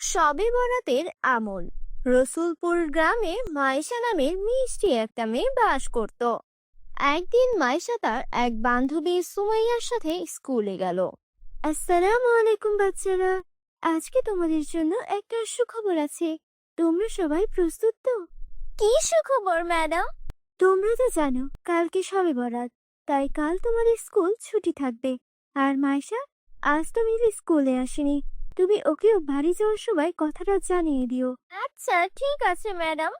সবে বরাতের আমল। রসুলপুর গ্রামে মাইশা নামের মিষ্টি একটা মেয়ে বাস করত। একদিন মাইশা তার এক বান্ধবী সুমাইয়ার সাথে স্কুলে গেল। আসসালামু আলাইকুম বাচ্চারা আজকে তোমাদের জন্য একটা সুখবর আছে। তোমরা সবাই প্রস্তুত তো? কি সুখবর ম্যাডাম? তোমরা তো জানো কালকে সবে বরাত তাই কাল তোমাদের স্কুল ছুটি থাকবে। আর মাইশা আজ তো মিলি স্কুলে আসেনি। তুমি ওকেও বাড়ি যাওয়ার সময় কথাটা জানিয়ে দিও। আচ্ছা ঠিক আছে ম্যাডাম।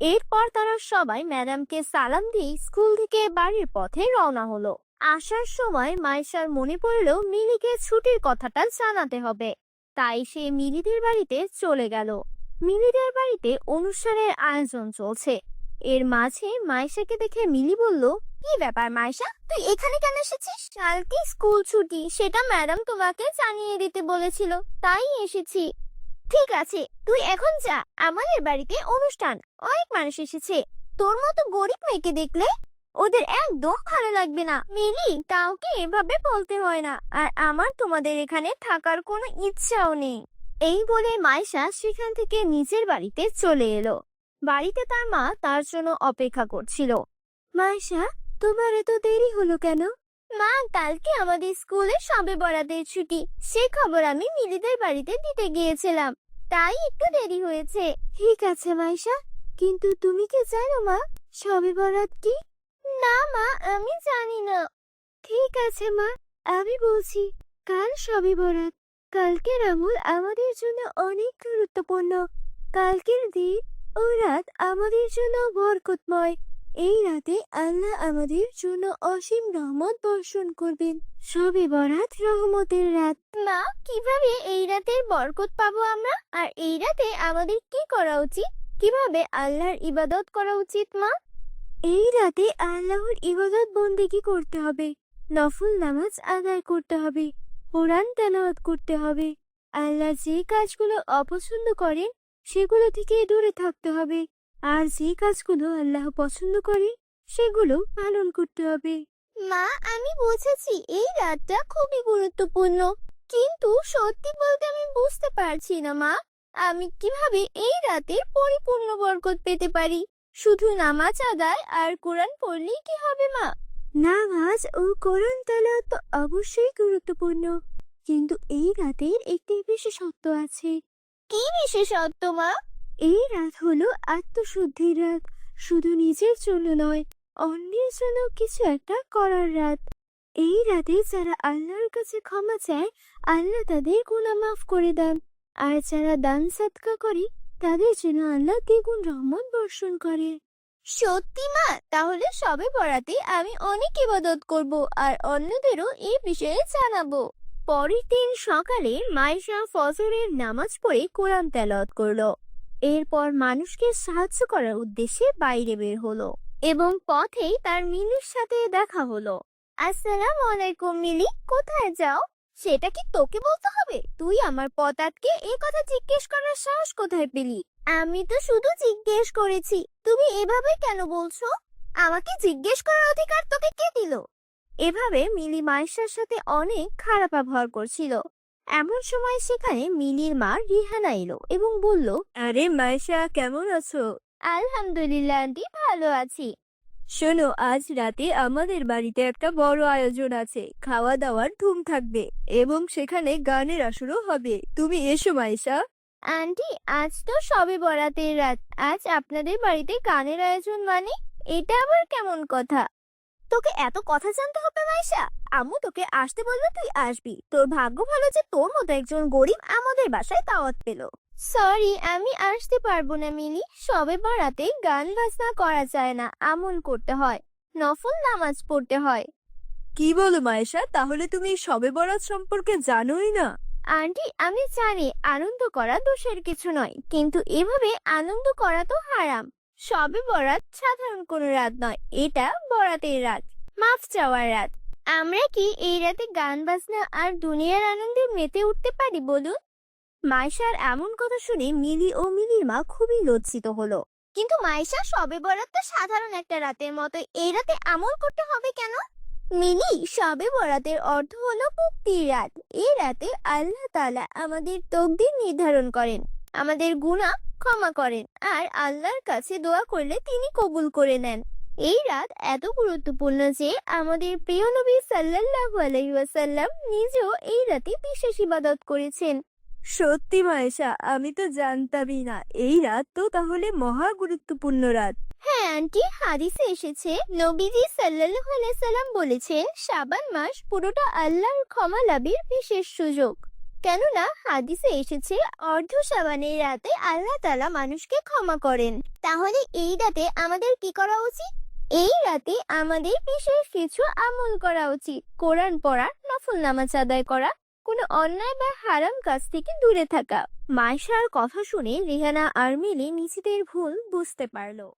এরপর তারা সবাই ম্যাডামকে সালাম দিয়ে স্কুল থেকে বাড়ির পথে রওনা হলো। আসার সময় মাইশার মনে পড়ল মিলিকে ছুটির কথাটা জানাতে হবে। তাই সে মিলিদের বাড়িতে চলে গেল। মিলিদের বাড়িতে অনুষ্ঠানের আয়োজন চলছে। এর মাঝে মাইশাকে দেখে মিলি বলল, কি ব্যাপার মাইশা তুই এখানে কেন এসেছিস? কালকে স্কুল ছুটি, সেটা ম্যাডাম তোমাকে জানিয়ে দিতে বলেছিল, তাই এসেছি। ঠিক আছে, তুই এখন যা, আমাদের বাড়িতে অনুষ্ঠান, অনেক মানুষ এসেছে। তোর মতো গরিব মেয়েকে দেখলে ওদের একদম ভালো লাগবে না। মিলি, কাউকে এভাবে বলতে হয় না, আর আমার তোমাদের এখানে থাকার কোনো ইচ্ছাও নেই। এই বলে মাইশা সেখান থেকে নিজের বাড়িতে চলে এলো। বাড়িতে তার মা তার জন্য অপেক্ষা করছিল। মাইশা তোমার এত দেরি হলো কেন? মা কালকে আমাদের স্কুলে সবে বরাতের ছুটি। সে খবর আমি মিলিদের বাড়িতে দিতে গিয়েছিলাম। তাই একটু দেরি হয়েছে। ঠিক আছে মাইশা কিন্তু তুমি কি জানো মা সবে বরাত কি? না মা আমি জানি না। ঠিক আছে মা আমি বলছি কাল সবে বরাত। কালকের আমল আমাদের জন্য অনেক গুরুত্বপূর্ণ। কালকের দিন ও রাত আমাদের জন্য বরকতময়। এই রাতে আল্লাহ আমাদের জন্য অসীম রহমত বর্ষণ করবেন। সবে বরাত রহমতের রাত। মা কীভাবে এই রাতের বরকত পাবো আমরা? আর এই রাতে আমাদের কি করা উচিত? কীভাবে আল্লাহর ইবাদত করা উচিত মা? এই রাতে আল্লাহর ইবাদত বন্দেগী করতে হবে? নফল নামাজ আদায় করতে হবে। কোরআন তেলাওয়াত করতে হবে। আল্লাহ যে কাজগুলো অপছন্দ করেন সেগুলো থেকে দূরে থাকতে হবে। আর যে কাজগুলো আল্লাহ পছন্দ করে সেগুলো পালন করতে হবে। মা আমি বুঝেছি এই রাতটা খুবই গুরুত্বপূর্ণ। কিন্তু সত্যি বলতে আমি বুঝতে পারছি না মা। আমি কীভাবে এই রাতের পরিপূর্ণ বরকত পেতে পারি? শুধু নামাজ আদায় আর কোরআন পড়লেই কি হবে মা? নামাজ ও কোরআন তেলাওয়াত তো অবশ্যই গুরুত্বপূর্ণ। কিন্তু এই রাতের একটি বিশেষত্ব আছে। কি বিশেষত্ব মা? এই রাত হলো আত্মশুদ্ধির রাত শুধু নিজের জন্য নয় অন্যের জন্য কিছু একটা করার রাত এই রাতে যারা আল্লাহর কাছে ক্ষমা চায় আল্লাহ তাদের গুনাহ মাফ করে দেন। আর যারা দান সাদকা করে তাদের জন্য আল্লাহ দ্বিগুণ রহমত বর্ষণ করে। সত্যি মা? তাহলে সবে পড়াতে আমি অনেক ইবাদত করব আর অন্যদেরও এই বিষয়ে জানাব। পরের দিন সকালে মাইশা ফজরের নামাজ পড়ে কোরআন তেলাওয়াত করল। এরপর মানুষকে সাহায্য করার উদ্দেশ্যে বাইরে বের হলো এবং পথেই তার মিলির সাথে দেখা হলো। আসসালাম আলাইকুম মিলি, কোথায় যাও? সেটা কি তোকে বলতে হবে? তুই আমার পতাতকে এই কথা জিজ্ঞেস করার সাহস কোথায় পেলি? আমি তো শুধু জিজ্ঞেস করেছি। তুমি এভাবে কেন বলছো? আমাকে জিজ্ঞেস করার অধিকার তোকে কে দিল? এভাবে মিলি মায়েশার সাথে অনেক খারাপ ব্যবহার করছিল। এমন সময় সেখানে মিলির মা রিহানা এলো এবং বলল আরে মায়েশা কেমন আছো? আলহামদুলিল্লাহ আন্টি ভালো আছি। শোনো আজ রাতে আমাদের বাড়িতে একটা বড় আয়োজন আছে খাওয়া দাওয়ার ধুম থাকবে এবং সেখানে গানের আসরও হবে। তুমি এসো মায়েশা। আন্টি আজ তো সবে বরাতের রাত। আজ আপনাদের বাড়িতে গানের আয়োজন মানে? এটা আবার কেমন কথা? তোকে এত কথা জানতে হবে মাইশা। আম্মু তোকে আসতে বলবে তুই আসবি। তোর ভাগ্য ভালো যে তোর মতো একজন গরিব আমাদের বাসায় দাওয়াত পেল। সরি আমি আসতে পারব না মিলি। সবে বরাতে গান বাজনা করা যায় না আমল করতে হয়। নফল নামাজ পড়তে হয়। কি বলো মায়েশা তাহলে তুমি সবে বরাত সম্পর্কে জানোই না। আন্টি আমি জানি আনন্দ করা দোষের কিছু নয় কিন্তু এভাবে আনন্দ করা তো হারাম। সবে বরাত সাধারণ কোনো রাত নয়, এটা বরাতের রাত, মাফ চাওয়ার রাত। আমরা কি এই রাতে গান বাজনা আর দুনিয়ার আনন্দে মেতে উঠতে পারি বলুন? মাইশার এমন কথা শুনে মিলি ও মিলির মা খুবই লজ্জিত হলো। কিন্তু মাইশা, সবে বরাত তো সাধারণ একটা রাতের মতো এই রাতে আমল করতে হবে কেন? মিলি, সবে বরাতের অর্থ হলো মুক্তির রাত, এই রাতে আল্লাহ তালা আমাদের তকদির নির্ধারণ করেন। আমাদের গুনাহ ক্ষমা করেন আর আল্লাহর কাছে দোয়া করলে তিনি কবুল করে নেন। এই রাত এত গুরুত্বপূর্ণ যে আমাদের প্রিয় নবী সাল্লাল্লাহু আলাইহি ওয়াসাল্লাম নিজেও এই রাতে বিশেষ ইবাদত করেছেন। সত্যি মায়েশা আমি তো জানতামই না। এই রাত তো তাহলে মহা গুরুত্বপূর্ণ রাত। হ্যাঁ আন্টি হাদিসে এসেছে নবীজি সাল্লাল্লাহু আলাইহি সাল্লাম বলেছেন শাবান মাস পুরোটা আল্লাহর ক্ষমা লাভের বিশেষ সুযোগ। কেননা হাদিসে এসেছে, অর্ধ সাবানের রাতে আল্লাহ তাআলা মানুষকে ক্ষমা করেন। তাহলে এই রাতে আমাদের কি করা উচিত? এই রাতে আমাদের বিশেষ কিছু আমল করা উচিত। কোরআন পড়া, নফল নামাজ আদায় করা, কোনো অন্যায় বা হারাম কাজ থেকে দূরে থাকা। মাইশার কথা শুনে রেহানা আর নিজেদের ভুল বুঝতে পারল।